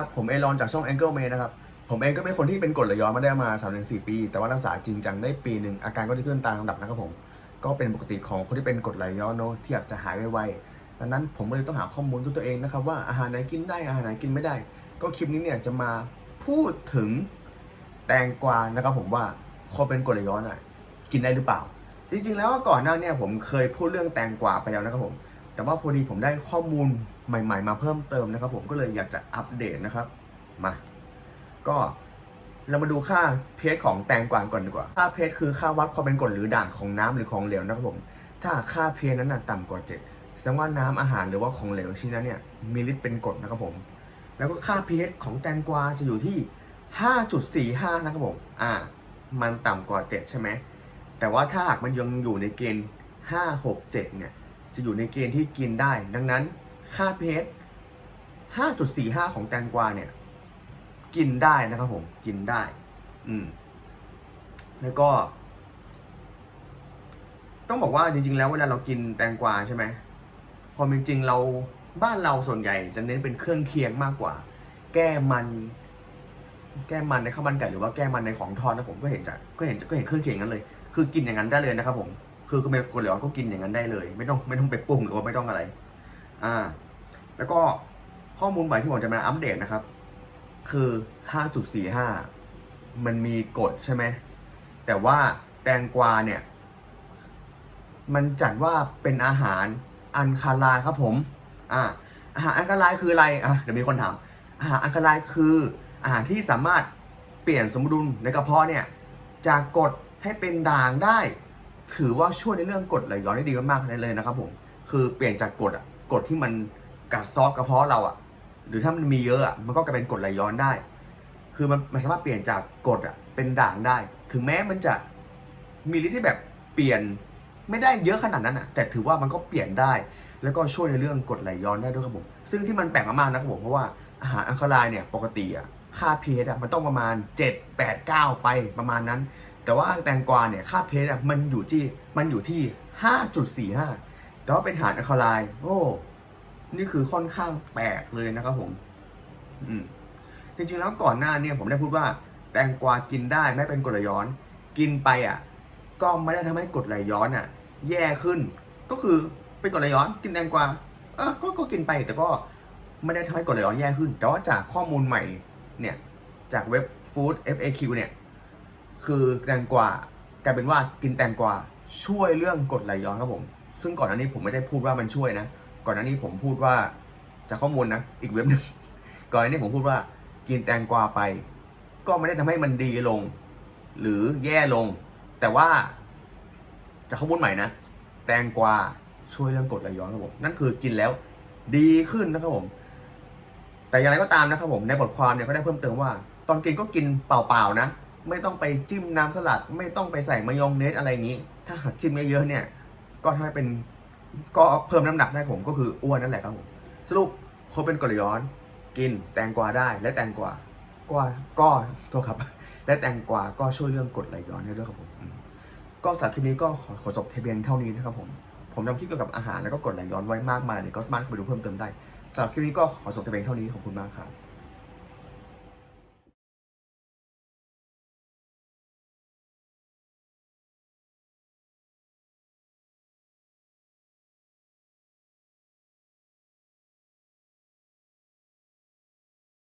สวัสดีครับ ผมเอรอนจากช่อง Angle May นะครับ ผมเองก็เป็นคนที่เป็นกรดไหลย้อนมาได้มา3ามถึงสปี แต่ว่ารักษาจริงจังได้ปีหนึ่งอาการก็ดีขึ้นตามลำดับนะครับผม ก็เป็นปกติของคนที่เป็นกรดไหลย้อนเนอะที่อยากจะหายไวๆดังนั้นผมเลยต้องหาข้อมูลด้วยตัวเองนะครับว่าอาหารไหนกินได้อาหารไหนกินไม่ได้ ก็คลิปนี้เนี่ยจะมาพูดถึงแตงกวานะครับผมว่าคนเป็นกรดไหลย้อนอะกินได้หรือเปล่า จริงๆแล้วก่อนหน้าเนี่ยผมเคยพูดเรื่องแตงกวาไปแล้วนะครับผม แต่ว่าพอดีผมได้ข้อมูลใหม่ ๆ มาเพิ่มเติมนะครับ ผมก็เลยอยากจะอัปเดตนะครับ มา ก็เรามาดูค่าเพชของแตงกวาก่อนดีกว่า ค่าเพชคือค่าวัดความเป็นกรดหรือด่างของน้ำหรือของเหลวนะครับผม ถ้าค่าเพชนั้นนะต่ำกว่า7แสดงว่าน้ำอาหารหรือว่าของเหลวชิ้นนั้นเนี่ยมีฤทธิ์เป็นกรดนะครับผม แล้วก็ค่า pH ของแตงกวาจะอยู่ที่5.45นะครับผม อ่า มันต่ำกว่า7ใช่ไหม แต่ว่าถ้าหากมันยังอยู่ในเกณฑ์5 6 7เนี่ย จะอยู่ในเกณฑ์ที่กินได้ ดังนั้นค่า pH 5.45 ของแตงกวาเนี่ย กินได้นะครับผม กินได้ อืม แล้วก็ ต้องบอกว่าจริง ๆ แล้วเวลาเรากินแตงกวาใช่ไหมความเป็นจริงเราบ้านเราส่วนใหญ่จะเน้นเป็นเครื่องเคียงมากกว่า แก้มัน แก้มันในข้าวมันไก่หรือว่าแก้มันในของทอดนะผมก็เห็นจากก็เห็นก็เห็นเครื่องเคียงนั้นเลย คือกินอย่างนั้นได้เลยนะครับผม คือคือเมกดเหลวก็กินอย่างนั้นได้เลย ไม่ต้องไม่ต้องไปปรุงหรือว่าไม่ต้องอะไร อ่า แล้วก็ข้อมูลใหม่ที่ผมจะมาอัปเดตนะครับ คือ 5.45 มันมีกฎใช่ไหม แต่ว่าแตงกวาเนี่ย มันจัดว่าเป็นอาหารอันคาไลายครับผม อ่า อาหารอันคาไลายคืออะไร อะเดี๋ยวมีคนถาม อาหารอันคาไลายคืออาหารที่สามารถเปลี่ยนสมดุลในกระเพาะเนี่ย จากกรดให้เป็นด่างได้ ถือว่าช่วยในเรื่องกดไหลย้อนได้ดีมากๆเลยนะครับผมคือเปลี่ยนจากกดอะกดที่มันกัดซอกกระเพาะเราอะ หรือถ้ามันมีเยอะอะมันก็กลายเป็นกดไหลย้อนได้ คือมันมันสามารถเปลี่ยนจากกดอะเป็นด่างได้ ถึงแม้มันจะมีฤทธิ์ที่แบบเปลี่ยนไม่ได้เยอะขนาดนั้นอะ แต่ถือว่ามันก็เปลี่ยนได้ แล้วก็ช่วยในเรื่องกดไหลย้อนได้ด้วยครับผมซึ่งที่มันแปลกมากๆนะครับผมเพราะว่าอาหารอัลคาไลน์เนี่ยปกติอะค่า pH อะมันต้องประมาณ 7 8 9 ไปประมาณนั้น แต่ว่าแตงกวาเนี่ยค่า pH อะมันอยู่ที่มันอยู่ที่5.45แต่ว่าเป็นหารอัลคาไลโอ้นี่คือค่อนข้างแปลกเลยนะครับผม อืมจริงๆแล้วก่อนหน้าเนี่ยผมได้พูดว่า แตงกวากินได้ไม่เป็นกรดไหลย้อน กินไปอะ ก็ไม่ได้ทำให้กรดไหลย้อนอะ แย่ขึ้น ก็คือเป็นกรดไหลย้อน กินแตงกวาเออก็ก็กินไปแต่ก็ไม่ได้ทำให้กรดไหลย้อนแย่ขึ้น แต่ว่าจากข้อมูลใหม่เนี่ย จากเว็บ Food FAQ เนี่ย คือแตงกวากลายเป็นว่ากินแตงกวาช่วยเรื่องกรดไหลย้อนครับผม ซึ่งก่อนหน้านี้ผมไม่ได้พูดว่ามันช่วยนะ ก่อนหน้านี้ผมพูดว่าจากข้อมูลนะ อีกเว็บหนึงก่อนหน้านี้ผมพูดว่ากินแตงกวาไป ก็ไม่ได้ทำให้มันดีลง หรือแย่ลง แต่ว่าจากข้อมูลใหม่นะ แตงกวาช่วยเรื่องกรดไหลย้อนครับผมนั่นคือกินแล้วดีขึ้นนะครับผม แต่อย่างไรก็ตามนะครับผมในบทความเนี่ยก็ได้เพิ่มเติมว่า ตอนกินก็กินเปล่าๆนะ ไม่ต้องไปจิ้มน้ำสลัด ไม่ต้องไปใส่มายองเนสอะไรนี้ ถ้าหากจิ้มเยอะๆเนี่ย ก็ทำให้เป็นก็เพิ่มน้ำหนักได้ผมก็คืออ้วนนั่นแหละครับผมสรุปคนเป็นกรดไหลย้อน กินแตงกวาได้และแตงกวาก็ก็โทษครับ และแตงกวาก็ช่วยเรื่องกรดไหลย้อนได้ด้วยครับผมก็สำหรับคลิปนี้ก็ขอขอจบเพียงเท่านี้นะครับผมผมทำคลิปเกี่ยวกับอาหารแล้วก็กรดไหลย้อนไว้มากมายเลยก็สามารถเข้าไปดูเพิ่มเติมได้สำหรับคลิปนี้ก็ขอจบเพียงเท่านี้ขอบคุณมากครับ